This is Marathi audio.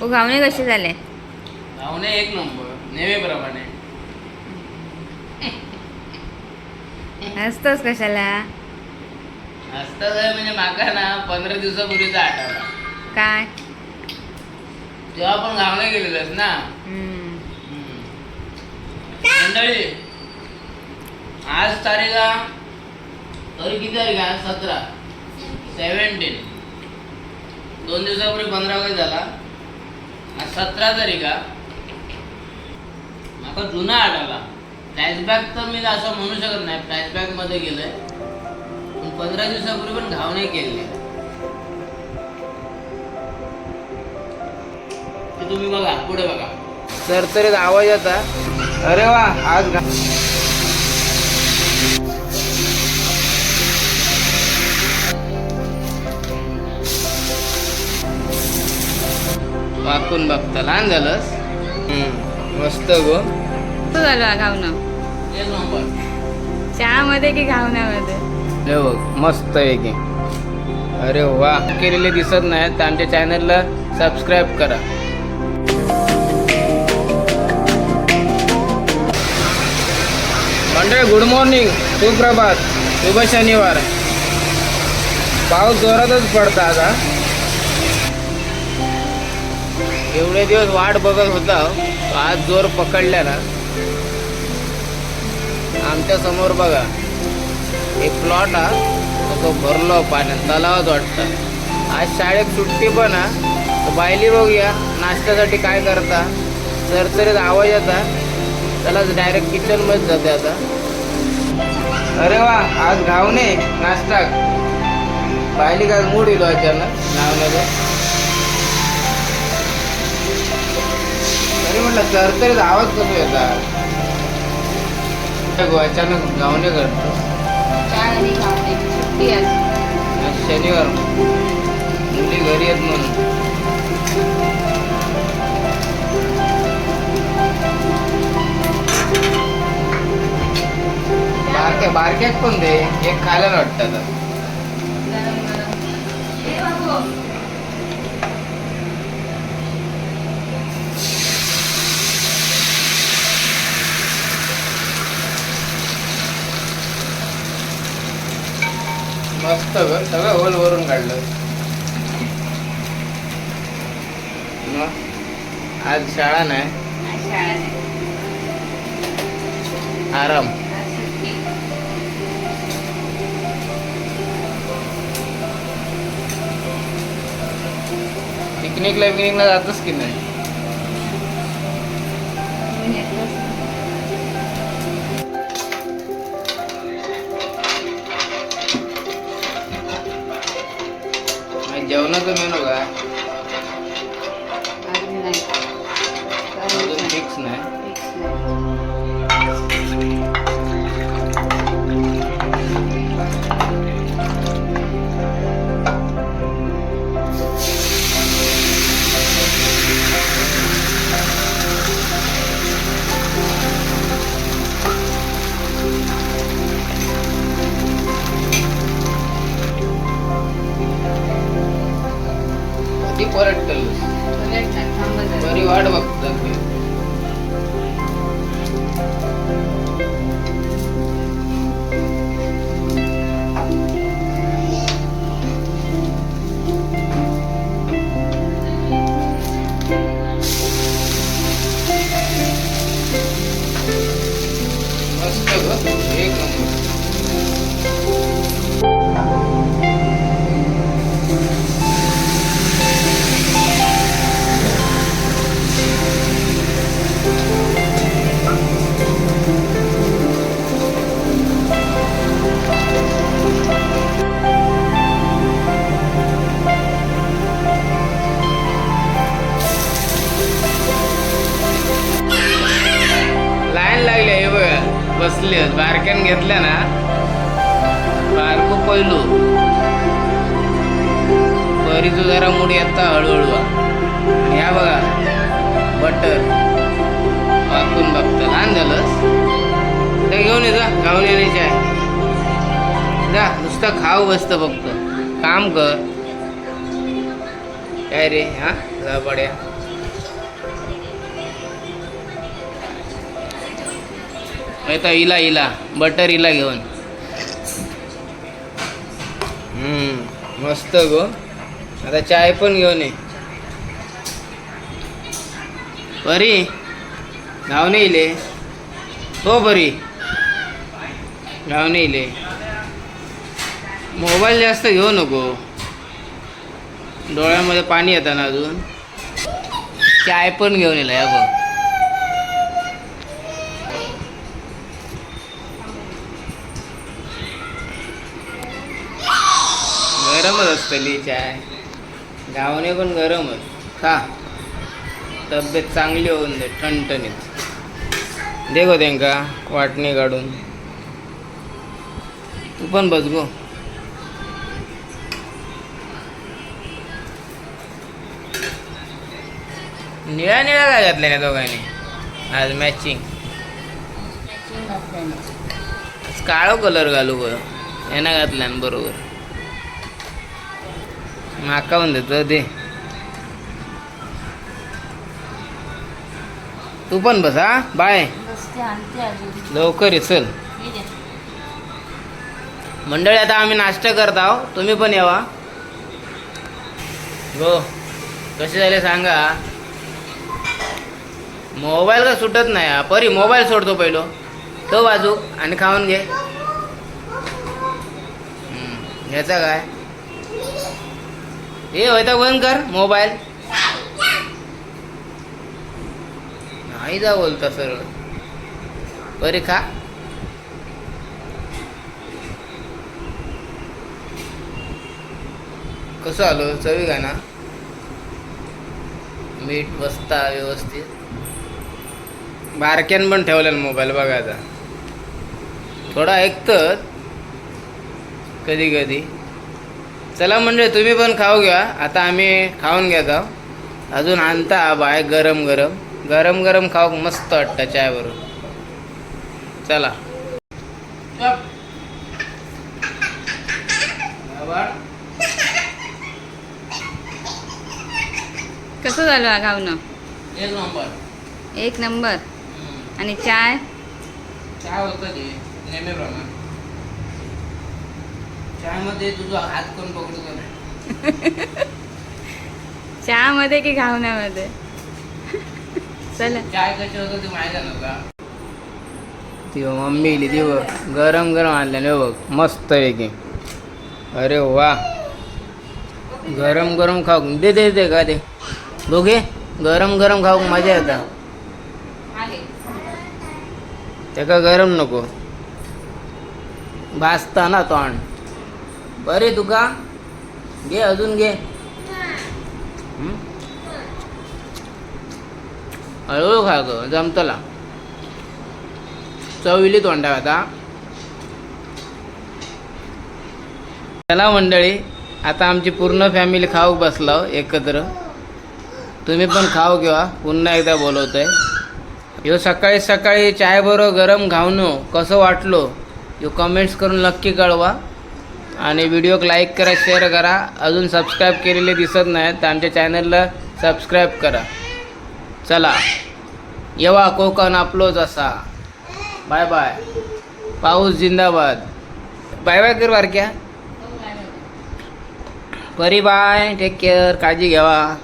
हो घावणे कसे झाले? धावणे एक नंबर नेहमीप्रमाणे. हसतोस कशाला? काय म्हणजे माका ना पंधरा दिवसापूर्वीचा आठवला काय? तेव्हा पण घावणे गेलेलोस ना. हम्म. मंडळी आज तारीख तरी किती तारीख आहे? आज सतरा सेव्हन्टीन दोन दिवसापूर्वी पंधरा ऑगस्ट झाला. सतरा तरी का माका जुना आठवला फ्लॅशबॅक तर मी असं म्हणू शकत नाही. फ्लॅशबॅकमध्ये गेलोय. पण पंधरा दिवसापूर्वी पण घावणे केले ते तुम्ही बघा पुढे बघा. तरतरीत आवाज येता अरे वा आज घा- वाकून बघता. लहान झालंस? मस्त गो. झालं घावणं. चहामध्ये की घावण्यामध्ये? बघ मस्त आहे की. अरे वा केलेले दिसत नाही तर आमच्या चॅनलला सबस्क्राईब करा. मंडळ गुड मॉर्निंग सुप्रभात. शुभ शनिवार. पाऊस जोरातच पडता आता एवढे दिवस वाट बघत होता हो. आज जोर पकडल्या ना. आमच्यासमोर बघा. एक प्लॉट हा तो भरलो पाण्यात. तलावच वाटतं. आज शाळेत सुट्टी पण हा. तर बायली बघूया नाश्त्यासाठी काय करता. सरसरीत आवाज येता. त्यालाच डायरेक्ट किचनमध्ये जाते आता. अरे वा आज घावणे नाश्ता. बायली काय मूड येतो अचानक? नावण्याचा तरी म्हटलं चरचरीत आवाज कसं येतात अचानक घावणे करतो शनिवार. मुली घरी येत म्हणून. बारक्या बारक्यात पण दे. एक खायला वाटतं आता. मस्त ग. सगळं होल वरून काढलं. मग आज शाळा नाही. आराम. पिकनिकला बिकनिकला जातोस की नाही? आज जेवणाचं मेनू का ಕೊರಟಲು ಪರಿವಾಡ ಭಕ್ತರು घेतले बारक्यान घेतल्या ना. बारको पहिलू तू जरा मुडी येता हळूहळू. ह्या बघा बटर वाकून बघतो. लहान झालंस तर घेऊन ये जा. खाऊन येण्याची आहे जा नुसतं खाऊ बसतं फक्त काम कर. काय रे? हा? जा पड्या आता इला इला. बटर इला घेऊन. हम्म, मस्त गो. आता चाय पण घेऊन ये. बरी गावने इले. हो बरी गावने इले. मोबाईल जास्त घेऊ नको. डोळ्यामध्ये पाणी येतं ना अजून. चाय पण घेऊन येला या बघ. गरमच असतली चाय. गावने पण गरमच. खा. तब्येत चांगली होऊन दे ठणठणीत. दे गो त्यांका वाटणी काढून. तू पण बस गो. निळ्या निळ्या काय घातल्या या दोघांनी? आज मॅचिंग घातल्याने. काळो कलर घालू गो यांना घातल्या ना बरोबर. माका पण देतो दे. तू पण बस हा? बाय. लवकर ये चल. हे. मंडळी आता आम्ही नाश्ता करत आहो तुम्ही पण यावा. गो कसे झाले सांगा. मोबाईल का सुटत नाही हा. परी मोबाईल सोडतो पहिलो. तो बाजू आणि खाऊन घे. घ्यायचा काय? हे होता बंद कर मोबाईल. नाही जा बोलता सरळ. बरे खा. कसं आलो? चवी का ना. मीठ बसता व्यवस्थित. बारक्यान पण ठेवलेला मोबाईल बघायचा थोडा ऐकतं कधी कधी. चला म्हणजे तुम्ही पण खाऊ घ्या. आता आम्ही खाऊन घेत आहोत. अजून आणता बाय गरम गरम. गरम गरम खाऊ मस्त वाटतं चाय बरोबर चला. कसं झालं हा गावनं एक नंबर. एक नंबर. आणि चाय? चहा होतं ते नेहमीप्रमाणे. चहामध्ये तुझा हात कोण पकडतो नाही? चहामध्ये की घावण्यामध्ये? चला. चाय कशी होतं ते माहिती आहे ना का? ती मम्मी इली ती बघ गरम गरम आणल्याने बघ. मस्त पैकी अरे वा. गरम गरम खाऊ दे दे दे का दे. दोघे गरम गरम खाऊ मजा येता. त्याका गरम नको? भाजता ना तोंड. बरे तुका. घे अजून घे. हळूहळू खा ग जमतला. चविली तोंडा आता. चला मंडळी आता आमची पूर्ण फॅमिली खाऊ बसलो एकत्र. तुम्ही पण खाऊ किंवा पुन्हा एकदा बोलवतोय. ह्यो सकाळी सकाळी चाय बरोबर गरम घावणं कसं वाटलो? ह्यो कमेंट्स करून नक्की कळवा. आणि व्हिडिओक लाईक करा शेअर करा. अजून सबस्क्राईब केलेले दिसत नाहीत तर आमच्या चॅनलला सबस्क्राईब करा. चला. येवा कोकण आपलोच असा. बाय बाय पाऊस जिंदाबाद. बाय बाय कर बारक्या परी बाय टेक केअर काळजी घ्यावा.